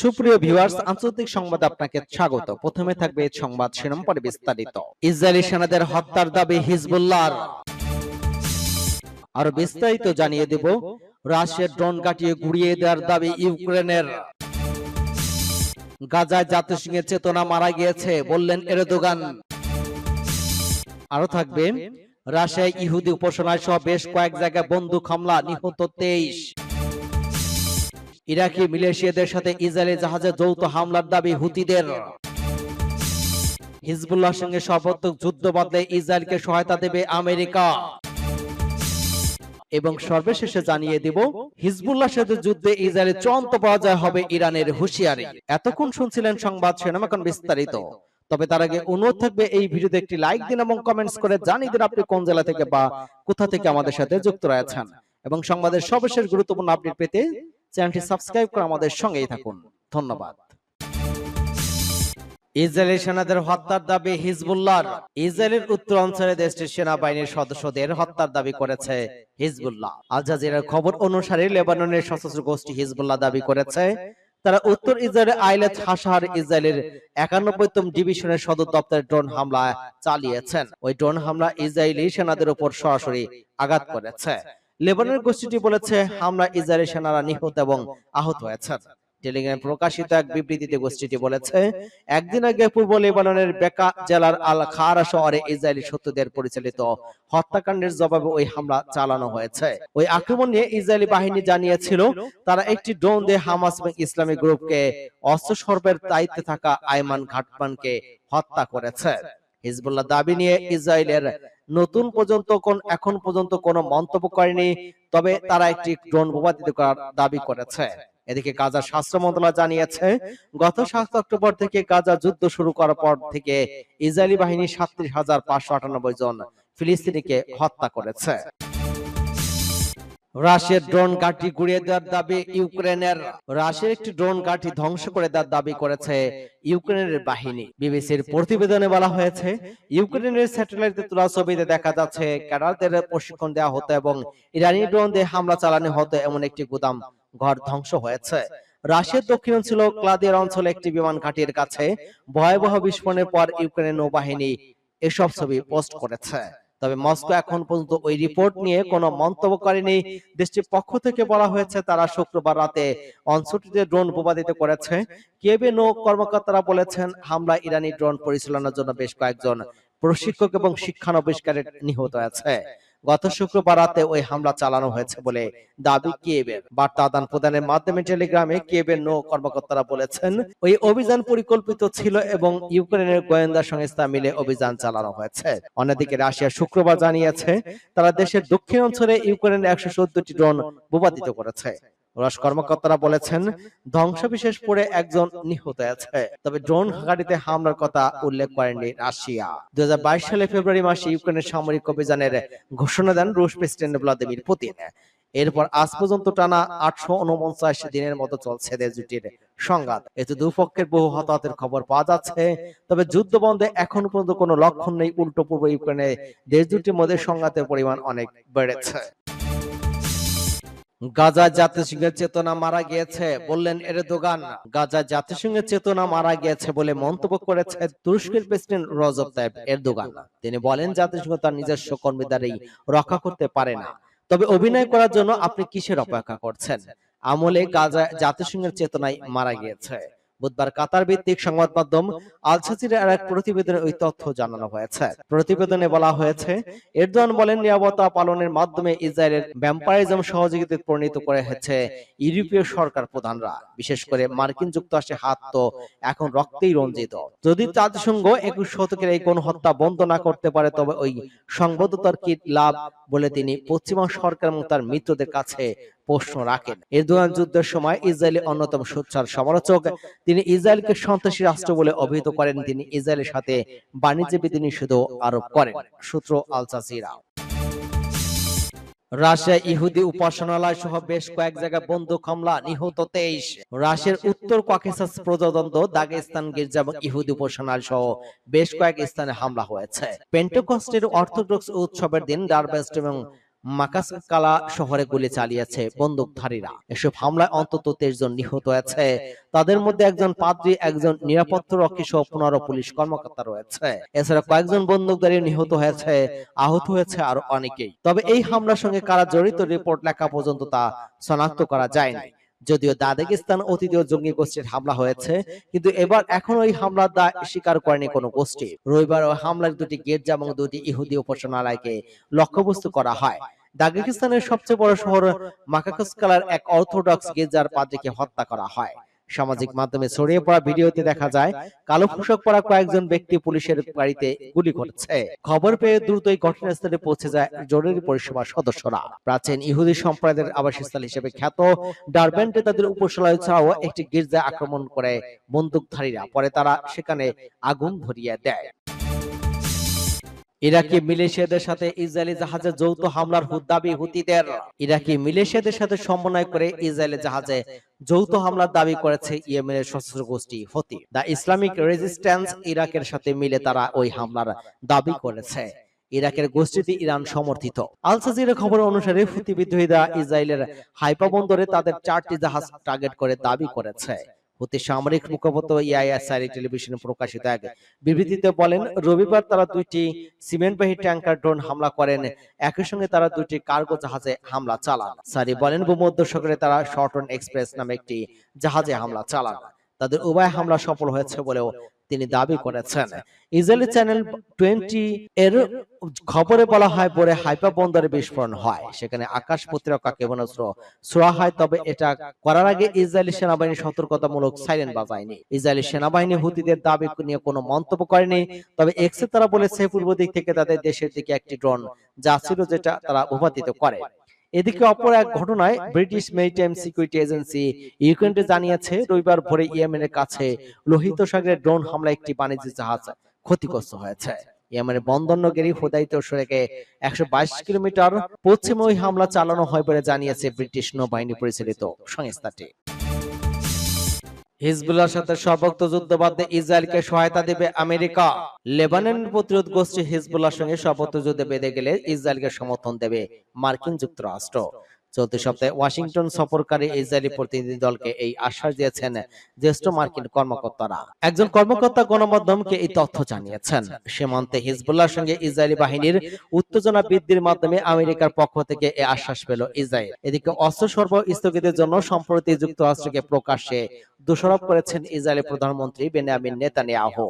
সুপ্রিয় ভিউয়ার্স আন্তর্জাতিক সংবাদ আপনাকে স্বাগত। প্রথমে থাকবে সংবাদ শিরোনাম পরে বিস্তারিত। ইসরায়েলি সেনাদের হত্যার দাবি হিজবুল্লাহর। আরও বিস্তারিত জানিয়ে দেব। রাশিয়ার ড্রোন কাটিয়ে গুড়িয়ে দেওয়ার দাবি ইউক্রেনের। গাজায় জাতিসংঘের চেতনা মারা গিয়েছে, বললেন এরদোগান। আরও থাকবে, রাশিয়ায় ইহুদি উপাসনায় সহ বেশ কয়েক জায়গায় বন্দুক হামলা, নিহত তেইশ। ইরাকি মিলেশিয়াদের সাথে ইসরায়েলি জাহাজে যৌথ হামলার দাবি হুতিদের। হিজবুল্লাহর সঙ্গে সর্বাত্মক যুদ্ধ বদলে ইসরায়েলকে সহায়তা দেবে আমেরিকা। এবং সর্বশেষে জানিয়ে দিব হিজবুল্লাহ সাথে যুদ্ধে ইসরায়েলের চূড়ান্ত পরাজয় হবে ইরানের হুঁশিয়ারি। এতক্ষণ শুনছিলেন সংবাদ এখন বিস্তারিত। তবে তার আগে অনুরোধ থাকবে এই ভিডিওতে একটি লাইক দিন এবং কমেন্টস করে জানিয়ে দিন আপনি কোন জেলা থেকে বা কোথা থেকে আমাদের সাথে যুক্ত রয়েছেন। এবং সংবাদের সর্বশেষ গুরুত্বপূর্ণ আপডেট পেতে চ্যানেলটি সাবস্ক্রাইব করে আমাদের সঙ্গেই থাকুন। ধন্যবাদ। ইসরায়েলি সেনাদের হত্যার দাবি হিজবুল্লাহর। ইসরায়েলের উত্তর অঞ্চলে দেশটির সেনাবাহিনীর সদস্যদের হত্যার দাবি করেছে হিজবুল্লাহ। আল জাজিরার খবর অনুসারে লেবাননের সশস্ত্র গোষ্ঠী হিজবুল্লাহ দাবি করেছে। তারা উত্তর ইসরায়েলের আইলেত হাসার ইসরায়েলের একানব্বইতম ডিভিশনের সদর দপ্তরে ড্রোন হামলা চালিয়েছেন। ওই ড্রোন হামলা ইসরায়েলি সেনাদের উপর সরাসরি আঘাত করেছে। লেবাননের গোষ্ঠীটি বলেছে হামলা ইসরায়েলি সেনারা নিহত এবং আহত হয়েছেন। টেলিগ্রামে প্রকাশিত এক বিবৃতিতে গোষ্ঠীটি বলেছে একদিন আগে পূর্ব লেবাননের বেকা জেলার আল খারা শহরে ইসরায়েলি শত্রুদের পরিচালিত হত্যাকাণ্ডের জবাবে ওই হামলা চালানো হয়েছে। ওই আক্রমণ নিয়ে ইসরায়েলি বাহিনী জানিয়েছিল তারা একটি ড্রোন দিয়ে হামাস এবং ইসলামী গ্রুপকে অস্ত্র সর্বের দায়িত্বে থাকা আইমান ঘাটমানকে হত্যা করেছে। হিজবুল্লাহ দাবি নিয়ে ইসরায়েলের নতুন পর্যন্ত কোন এখন পর্যন্ত কোনো মন্তব্য করেনি তবে তারা একটি ড্রোন ভূপাতিত করার দাবি করেছে। এদিকে গাজা স্বাস্থ্য মন্ত্রণালয় জানিয়েছে গত সাত অক্টোবর থেকে গাজা যুদ্ধ শুরু করার পর থেকে ইসরায়েলি বাহিনী সাতত্রিশ হাজার পাঁচশো আটানব্বই জন ফিলিস্তিনিকে হত্যা করেছে। রাশিয়ার ড্রোন ঘাঁটি গুড়িয়ে দেওয়ার দাবি ইউক্রেনের রাশিয়ার একটি ড্রোন ঘাঁটি ধ্বংস করে দেওয়ার দাবি করেছে ইউক্রেনের বাহিনী। বিবিসির প্রতিবেদনে বলা হয়েছে ইউক্রেনের স্যাটেলাইটে তোলা ছবিতে দেখা যাচ্ছে ক্যাডারদের প্রশিক্ষণ দেওয়া হতো এবং ইরানি ড্রোন দিয়ে হামলা চালানো হতো এমন একটি গুদাম ঘর ধ্বংস হয়েছে। রাশিয়ার দক্ষিণাঞ্চল ক্লাদিয়ার অঞ্চলে একটি বিমান ঘাঁটির কাছে ভয়াবহ বিস্ফোরণের পর ইউক্রেনের নৌবাহিনী এসব ছবি পোস্ট করেছে। তবে মস্কো এখন পর্যন্ত ওই রিপোর্ট নিয়ে কোনো মন্তব্য করেনি। দেশটির পক্ষ থেকে বলা হয়েছে তারা শুক্রবার রাতে অঞ্চলটিতে ড্রোন ভূপাতিত করেছে। কেবে নৌ কর্মকর্তারা বলেছেন হামলা ইরানি ড্রোন পরিচালনার জন্য বেশ কয়েকজন প্রশিক্ষক এবং শিক্ষানবিষ্কারের নিহত আছে গত শুক্রবার রাতে ওই হামলা চালানো হয়েছে বলে দাবি কিয়েবের বার্তা আদান প্রদানের মাধ্যমে টেলিগ্রামে কিয়েবের নৌ কর্মকর্তারা বলেছেন, ওই অভিযান পরিকল্পিত ছিল এবং ইউক্রেনের গোয়েন্দা সংস্থা মিলে অভিযান চালানো হয়েছে। অন্যদিকে রাশিয়া শুক্রবার জানিয়েছে, তারা দেশের দক্ষিণ অঞ্চলে ইউক্রেনের একশো ড্রোন ভূপাতিত করেছে। রুশ কর্মকর্তারা বলেছেন, ধ্বংসবিশেষ পড়ে একজন নিহত আছে। তবে ড্রোন গাড়িতে হামলার কথা উল্লেখ করেননি রাশিয়া। দুই সালে ফেব্রুয়ারি মাসে ইউক্রেনের সামরিক অভিযানের ঘোষণা দেন রুশ প্রেসিডেন্ট ভ্লাদিমির পুতিন। এরপর আজ পর্যন্ত টানা আটশো উনপঞ্চাশ দিনের মতো চলছে দেশ দুটির সংঘাত। এতে দুপক্ষের বহু হতাহতের খবর পাওয়া যাচ্ছে। তবে যুদ্ধ বন্ধে এখন পর্যন্ত কোনো লক্ষণ নেই। উল্টো পূর্ব ইউক্রেনে দেশ দুটির মধ্যে সংঘাতের পরিমাণ অনেক বেড়েছে। গাজা জাতিসংঘের চেতনা মারা গিয়েছে বললেন এরদোগান। গাজা জাতিসংঘের চেতনা মারা গিয়েছে বলে মন্তব্য করেছে তুরস্কের প্রেসিডেন্ট রজব তাইব এরদোগান। তিনি বলেন, জাতিসংঘ তার নিজস্ব কর্মীদারেই রক্ষা করতে পারে না। তবে অভিনয় করার জন্য আপনি কিসের অপেক্ষা করছেন? আমলে গাজা জাতিসংঘের চেতনায় মারা গিয়েছে। বুধবার কাতার ভিত্তিক সংবাদ মাধ্যম আল জাজিরার এক প্রতিবেদনে ওই তথ্য জানানো হয়েছে। প্রতিবেদনে বলা হয়েছে, এরদোয়ান বলেন নিরাপত্তা পালনের মাধ্যমে ইসরায়েলের ভ্যাম্পায়ারিজম সহযোগিতা পরিণত করে হচ্ছে ইউরোপীয় সরকার প্রধানরা। বিশেষ করে মার্কিন যুক্তরাষ্ট্রের হাত তো এখন রক্তেই রঞ্জিত। যদি জাতিসংঘ একুশ শতকের এই কোন হত্যা বন্ধ না করতে পারে, তবে ওই সংবদ্ধতার কি লাভ বলে তিনি পশ্চিমা সরকার এবং তার মিত্রদের কাছে প্রশ্ন রাখেন। এরদোয়ান যুদ্ধের সময় ইসরায়েলি অন্যতম সোচ্চার সমালোচক। তিনি ইসরায়েলকে সন্ত্রাসী রাষ্ট্র বলে অভিহিত করেন। তিনি ইসরায়েলের সাথে বাণিজ্য বিধি নিষেধ আরোপ করেন, সূত্র আল জাজিরা। রাশিয়া, ইহুদি উপাসনালয় সহ বেশ কয়েক জায়গায় বন্দুক হামলা, নিহত তেইশ। রাশিয়ার উত্তর ককেসাস প্রজাতন্ত্র দাগেস্তান গির্জা এবং ইহুদি উপাসনালয় সহ বেশ কয়েক স্থানে হামলা হয়েছে। পেন্টোকস্টের অর্থোডক্স উৎসবের দিন ডারবেস্ট এবং মাকাসকালা শহরে গুলি চালিয়েছে বন্দুকধারীরা। এসব হামলায় অন্তত তেইশ জন নিহত হয়েছে। তাদের মধ্যে একজন পাদ্রী, একজন নিরাপত্তা রক্ষী সহ পনেরো পুলিশ কর্মকর্তা রয়েছে। এছাড়া কয়েকজন বন্দুকধারী নিহত হয়েছে, আহত হয়েছে অনেকেই। তবে এই হামলার সঙ্গে কারা জড়িত রিপোর্ট লেখা পর্যন্ত তা শনাক্ত করা যায়নি। যদিও দাদাগিস্তান অতীতীয় জঙ্গি গোষ্ঠীর হামলা হয়েছে, কিন্তু এবার এখন ওই হামলার দায় স্বীকার করেনি কোনো গোষ্ঠী। রবিবার হামলার দুটি গির্জা এবং দুটি ইহুদি উপাসনালয়কে লক্ষ্যবস্তু করা হয়। দাগিস্তানের সবচেয়ে বড় শহর মাকাকসকালার এক অর্থোডক্স গির্জার পাদ্রীকে হত্যা করা হয়। সামাজিক মাধ্যমে ছড়িয়ে পড়া ভিডিওতে দেখা যায়, কালো পোশাক পরা কয়েকজন ব্যক্তি পুলিশের গাড়িতে গুলি করছে। খবর পেয়ে দ্রুতই ঘটনাস্থলে পৌঁছে যায় জরুরি পরিষেবার সদস্যরা। প্রাচীন ইহুদি সম্প্রদায়ের আবাসস্থল হিসেবে খ্যাত ডারবেন্টে তাদের উপসালয় ছাড়াও একটি গির্জা আক্রমণ করে বন্দুকধারীরা। পরে তারা সেখানে আগুন ধরিয়ে দেয়। ইরাকি মিলিশিয়াদের সাথে ইসরায়েলি জাহাজে যৌথ হামলার দাবি হুতিদের। ইরাকি মিলিশিয়াদের সাথে সমন্বয় করে ইসরায়েলি জাহাজে যৌথ হামলার দাবি করেছে ইয়েমেনের সশস্ত্র গোষ্ঠী হতি। দা ইসলামিক রেজিস্ট্যান্স ইরাকের সাথে মিলে তারা ওই হামলার দাবি করেছে। ইরাকের গোষ্ঠীটি ইরান সমর্থিত। আল জাজিরা খবর অনুসারে হুতি বিদ্রোহীরা ইসরায়েলের হাইপা বন্দরে তাদের চারটি জাহাজ টার্গেট করে দাবি করেছে। হুতি সামরিক মুখপাত্র ইআইএসআর টেলিভিশনে প্রকাশিত এক বিবৃতিতে বলেন রবিবার তারা দুইটি সিমেন্টবাহী ট্যাঙ্কার ড্রোন হামলা করেন। একই সঙ্গে তারা দুইটি কার্গো জাহাজে হামলা চালান। সারি বলেন ভূমধ্যসাগরে তারা শর্টন এক্সপ্রেস নামে একটি জাহাজে হামলা চালান। তাদের উভয় হামলা সফল হয়েছে বলেও তিনি দাবি করেছেন। ইসরায়েলি চ্যানেল টোয়েন্টি এর খবরে বলা হয় পরে হাইপা বন্দরে বিস্ফোরণ হয়। সেখানে আকাশ প্রতিরক্ষা ক্ষেপণাস্ত্র ছোড়া হয় তবে এটা করার আগে ইসরায়েলি সেনাবাহিনী সতর্কতামূলক সাইরেন বাজায়নি। ইসরায়েলি সেনাবাহিনী হুতিদের দাবি নিয়ে কোনো মন্তব্য করেনি। তবে এক্সে তারা বলেছে পূর্ব দিক থেকে তাদের দেশের দিকে একটি ড্রোন যা ছিল যেটা তারা ভূপাতিত করে। এদিকে অপর এক ঘটনায় ব্রিটিশ মেরিটাইম সিকিউরিটি এজেন্সি ইউক্রেনকে জানিয়েছে রবিবার ভোরে ইয়েমেনের কাছে লোহিত সাগরে ড্রোন হামলা একটি বাণিজ্যিক জাহাজ ক্ষতিগ্রস্ত হয়েছে। ইয়েমেনের বন্দরনগরী হোদাইত সরেকে একশো বাইশ কিলোমিটার পশ্চিমে ওই হামলা চালানো হয় বলে জানিয়েছে ব্রিটিশ নৌবাহিনী পরিচালিত সংস্থাটি। হিজবুল্লাহর সাথে সর্বক্ত যুদ্ধ বাদে ইসরায়েলকে সহায়তা দেবে আমেরিকা। লেবানন প্রতিরোধ গোষ্ঠী হিজবুল্লাহর সঙ্গে সর্বক্ত যুদ্ধে বেঁধে গেলে ইসরায়েলকে সমর্থন দেবে মার্কিন যুক্তরাষ্ট্র। চলতি সপ্তাহে ওয়াশিংটন সফরকারী ইসরায়েলি প্রতিনিধি দলকে এই আশ্বাস দিয়েছেন জ্যেষ্ঠ মার্কিন কর্মকর্তারা। একজন কর্মকর্তা গণমাধ্যমকে এই তথ্য জানিয়েছেন। সীমান্তে হিজবুল্লাহর সঙ্গে ইসরায়েলি বাহিনীর উত্তেজনা বৃদ্ধির মাধ্যমে আমেরিকার পক্ষ থেকে এই আশ্বাস পেল ইসরায়েল। এদিকে অস্ত্র সরবরাহ স্থগিতের জন্য সম্প্রতি যুক্তরাষ্ট্রকে প্রকাশ্যে দোষারোপ করেছেন ইসরায়েলি প্রধানমন্ত্রী বেনিয়ামিন নেতানিয়াহু।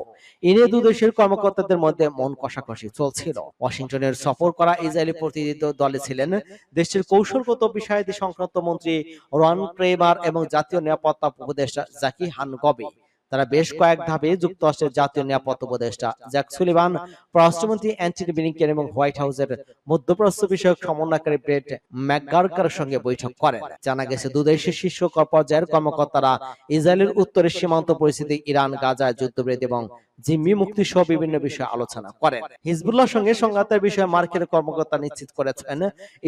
দু দেশের কর্মকর্তাদের মধ্যে মন কষাকষি চলছিল ওয়াশিংটনের সফর করা ইসরায়েলি প্রতিনিধি দলে ছিলেন দেশটির কৌশলগত বিষয়াদি সংক্রান্ত মন্ত্রী রন ক্রেমার এবং জাতীয় নিরাপত্তা উপদেষ্টা জাকি হান গবি তারা বেশ কয়েক ধাপে যুক্তরাষ্ট্রের জাতীয় নিরাপত্তা উপদেষ্টা জ্যাক সুলিভান পররাষ্ট্রমন্ত্রী অ্যান্টনি ব্লিংকেন এবং হোয়াইট হাউসের মধ্যপ্রাচ্য বিষয়ক সমন্বয়কারী ব্রেট ম্যাকগার্কার সঙ্গে বৈঠক করেন। জানা গেছে দুদেশের শীর্ষ পর্যায়ের কর্মকর্তারা ইসরায়েলের উত্তরের সীমান্ত পরিস্থিতি ইরান গাজায় যুদ্ধবিরতি এবং জিম্মি মুক্তি সহ বিভিন্ন বিষয়ে আলোচনা করেন। হিজবুল্লাহর সঙ্গে সংঘাতের বিষয়ে মার্কিন কর্মকর্তা নিশ্চিত করেছেন।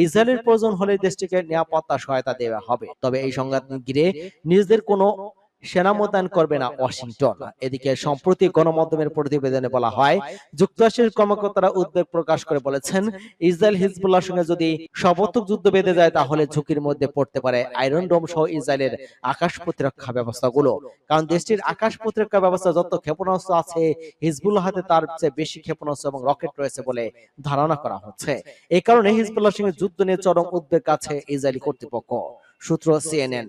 ইসরায়েলের প্রয়োজন হলে দেশটিকে নিরাপত্তা সহায়তা দেওয়া হবে তবে এই সংঘাত ঘিরে নিজেদের কোনো সেনা মোতায়েন করবে না ওয়াশিংটন। এদিকে সম্প্রতি গণমাধ্যমের প্রতিবেদনে বলা হয় যুক্তরাষ্ট্রের কর্মকর্তারা উদ্বেগ প্রকাশ করে বলেছেন ইসরায়েল হিজবুল্লাহর সঙ্গে যদি সর্বাত্মক যুদ্ধ বেঁধে যায় তাহলে ঝুঁকির মধ্যে পড়তে পারে আয়রন ডোম সহ ইসরায়েলের আকাশ প্রতিরক্ষা ব্যবস্থাগুলো। কারণ দেশটির আকাশ প্রতিরক্ষা ব্যবস্থা যত ক্ষেপণাস্ত্র আছে হিজবুল্লাহ হাতে তার চেয়ে বেশি ক্ষেপণাস্ত্র এবং রকেট রয়েছে বলে ধারণা করা হচ্ছে। এই কারণে হিজবুল্লাহর সঙ্গে যুদ্ধ নিয়ে চরম উদ্বেগ আছে ইসরায়েলি কর্তৃপক্ষ সূত্র সিএনএন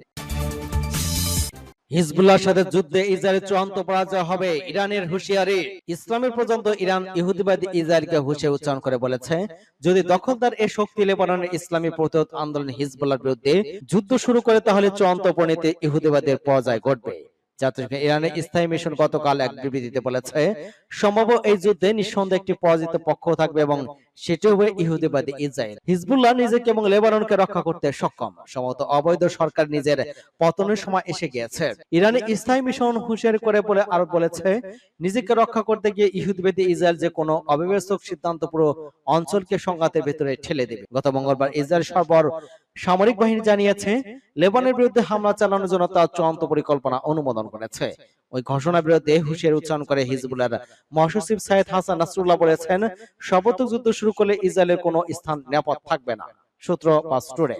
হিজবুল্লাহর সাথে যুদ্ধে ইসরায়েলের চূড়ান্ত পরাজয় হবে ইরানের হুঁশিয়ারি। ইসলামের পর্যন্ত ইরান ইহুদিবাদী ইসরায়েলকে হুঁশে উচ্চারণ করে বলেছে, যদি দখলদার এ শক্তি লেবাননের ইসলামী প্রতিরোধ আন্দোলন হিজবুল্লাহর বিরুদ্ধে যুদ্ধ শুরু করে তাহলে চূড়ান্ত পরিণতি ইহুদিবাদের পরাজয় ঘটবে। জাতিসংঘ ইরানের স্থায়ী মিশন গতকাল এক বিবৃতিতে বলেছে এই যুদ্ধে নিঃসন্দেহে একটি পরাজিত পক্ষ থাকবে এবং সেটি হবে ইহুদিবাদী ইসরায়েল। হিজবুল্লাহ নিজেকে এবং লেবাননকে রক্ষা করতে সক্ষম। সম্ভবত অবৈধ সরকার নিজের পতনের সময় এসে গিয়েছে। ইরানের স্থায়ী মিশন হুঁশিয়ারি করে বলে আরও বলেছে নিজেকে রক্ষা করতে গিয়ে ইহুদিবাদী ইসরায়েল যে কোনো অবিবেচক সিদ্ধান্ত পুরো অঞ্চলকে সংঘাতের ভেতরে ঠেলে দেবে। গত মঙ্গলবার ইসরায়েল সর্বর সামরিক বাহিনী জানিয়েছে লেবানের বিরুদ্ধে হামলা চালানোর জন্য তার চূড়ান্ত পরিকল্পনা অনুমোদন করেছে। ওই ঘোষণার বিরুদ্ধে হুঁশিয়ারি উচ্চারণ করে হিজবুলের মহাসচিব সাইদ হাসান নাসরুল্লাহ বলেছেন সর্বত্র যুদ্ধ শুরু করলে ইসরায়েলের কোনো স্থান নিরাপদ থাকবে না। সূত্র বা টুডে।